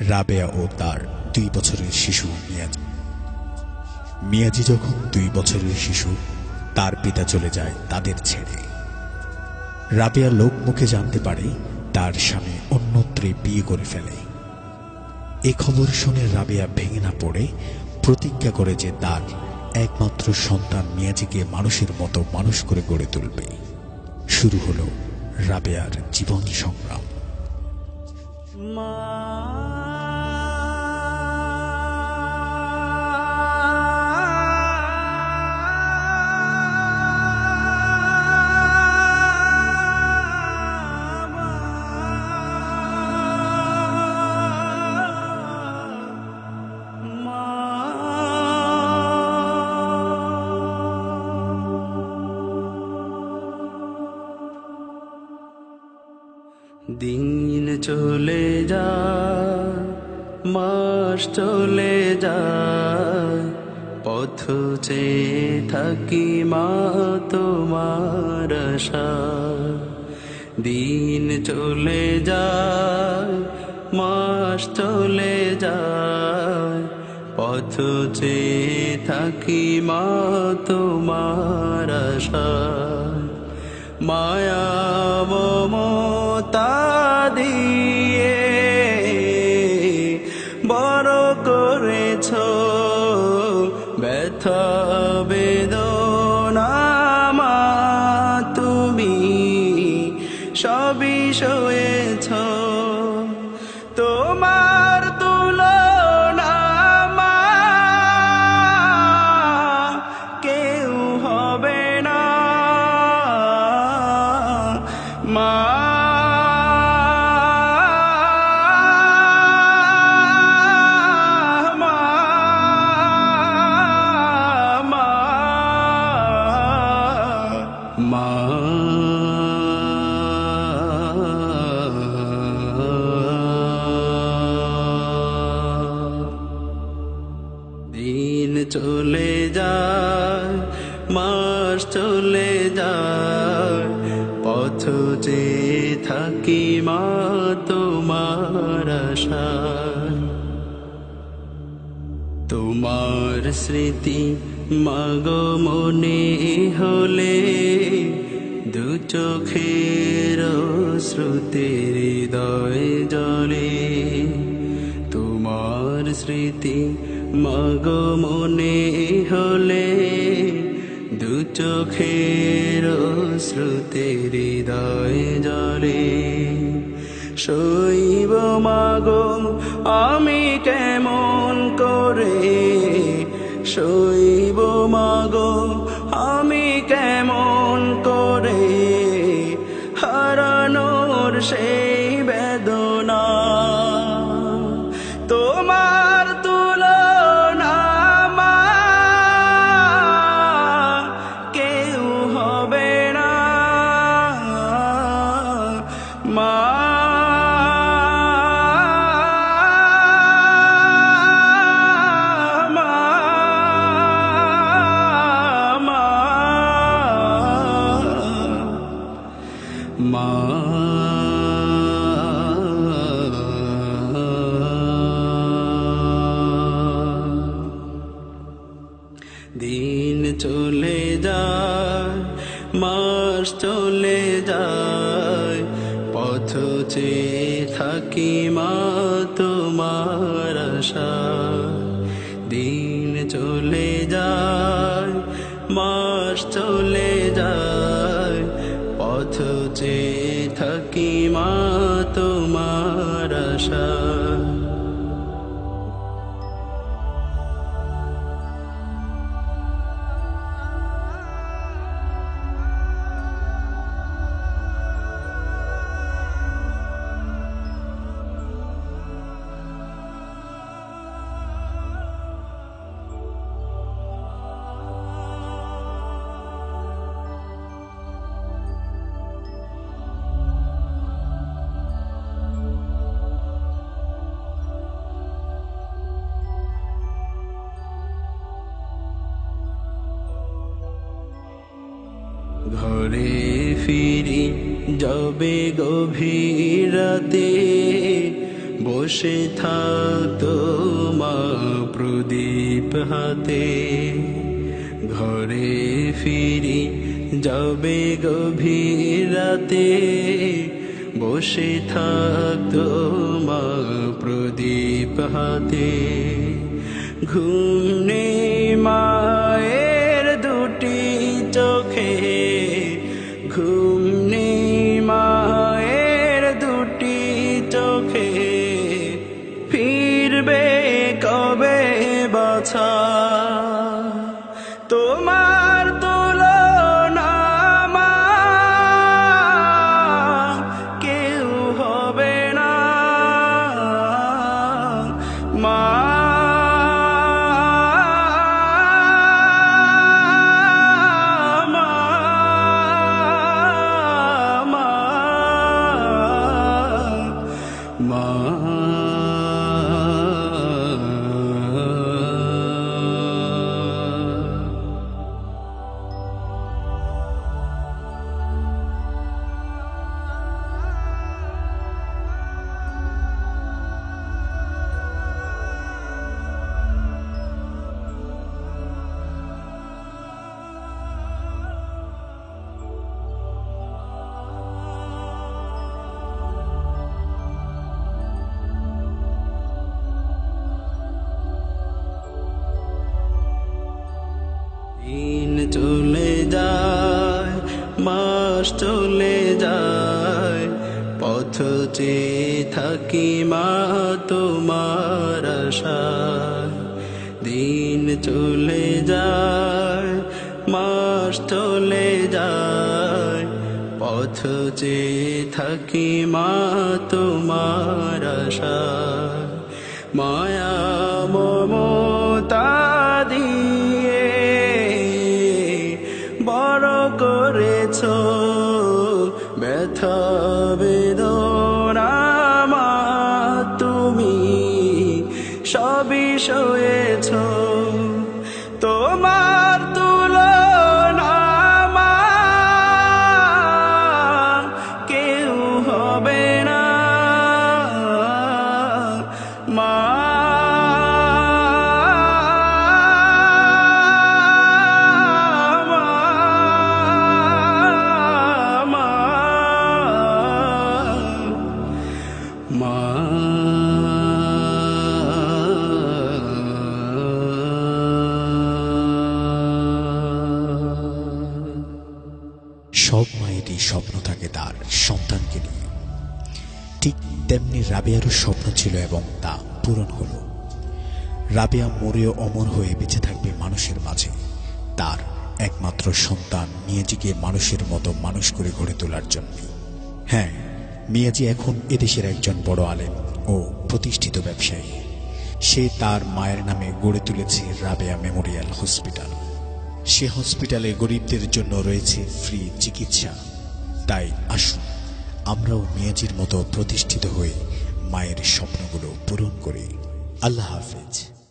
রাবেয়া ও তার দুই বছরের শিশু মিয়াজি মিয়াজি যখন দুই বছরের শিশু, তার পিতা চলে যায় তাদের ছেড়ে। রাবেয়া লোক মুখে জানতে পারে তার স্বামী অন্যত্রে বিয়ে করে ফেলে। এ খবর শুনে রাবেয়া ভেঙে না পড়ে প্রতিজ্ঞা করে যে তার একমাত্র সন্তান মিয়াজিকে মানুষের মতো মানুষ করে গড়ে তুলবে। শুরু হলো রাবেয়ার জীবন সংগ্রাম। দিন চলে যায় মাস চলে যায় পথ চেয়ে থাকি মা তোমার আশায়। দিন চলে যায় মাস চলে যায় পথ চেয়ে থাকি মা তোমার আশায়। মায়া মমতা দিয়ে বড় করেছ ব্যথা বেদনা তুমি সবই মা। দিন চলে যায়, মাস চলে যায়, পথ যে থাকি মা তোমার আশায়। তোমার স্মৃতি মাগো মনে হলে দু চোখের শ্রুতির হৃদয় জলে তোমার স্মৃতি মাগো মনে হলে দু চোখের শ্রুতির হৃদয় জলে শৈব মাগো, আমি কেমন করে শৈব মাস চলে যায় পথ চেয়ে থাকি মা তোমার আশায়। দিন চলে যায়, মাস চলে যায় পথ চেয়ে থাকি মা তোমার আশায়। ঘরে ফিরি যাবে গভীর রাতে বসে থাকতো মা প্রদীপ হাতে। ঘরে ফিরি যাবে গভীর রাতে বসে থাকতো মা প্রদীপ হাতে। ঘুম নেই চেয়ে থাকি মা তোমার দিন চলে যায়, মাস চলে যায়। পথ যে থাকি মা তোমার মায়া সবই স্বপ্ন থাকে তার, সন্তানকে নিয়ে। ঠিক তেমনি রাবিয়ারও স্বপ্ন ছিল এবং তা পূরণ হলো। রাবিয়া মরেও অমর হয়ে বেঁচে থাকবে মানুষের মাঝে। তার একমাত্র সন্তান মিয়াজিকে মানুষের মতো মানুষ করে গড়ে তোলার জন্য। হ্যাঁ মিয়াজি এখন এদেশের একজন বড় আলেম ও প্রতিষ্ঠিত ব্যবসায়ী। সে তার মায়ের নামে গড়ে তুলেছে রাবেয়া মেমোরিয়াল হসপিটাল। সে হসপিটালে গরিবদের জন্য রয়েছে ফ্রি চিকিৎসা। তাই আসুন আমরাও মেয়াজির মতো প্রতিষ্ঠিত হয়ে মায়ের স্বপ্নগুলো পূরণ করি। আল্লাহ হাফেজ।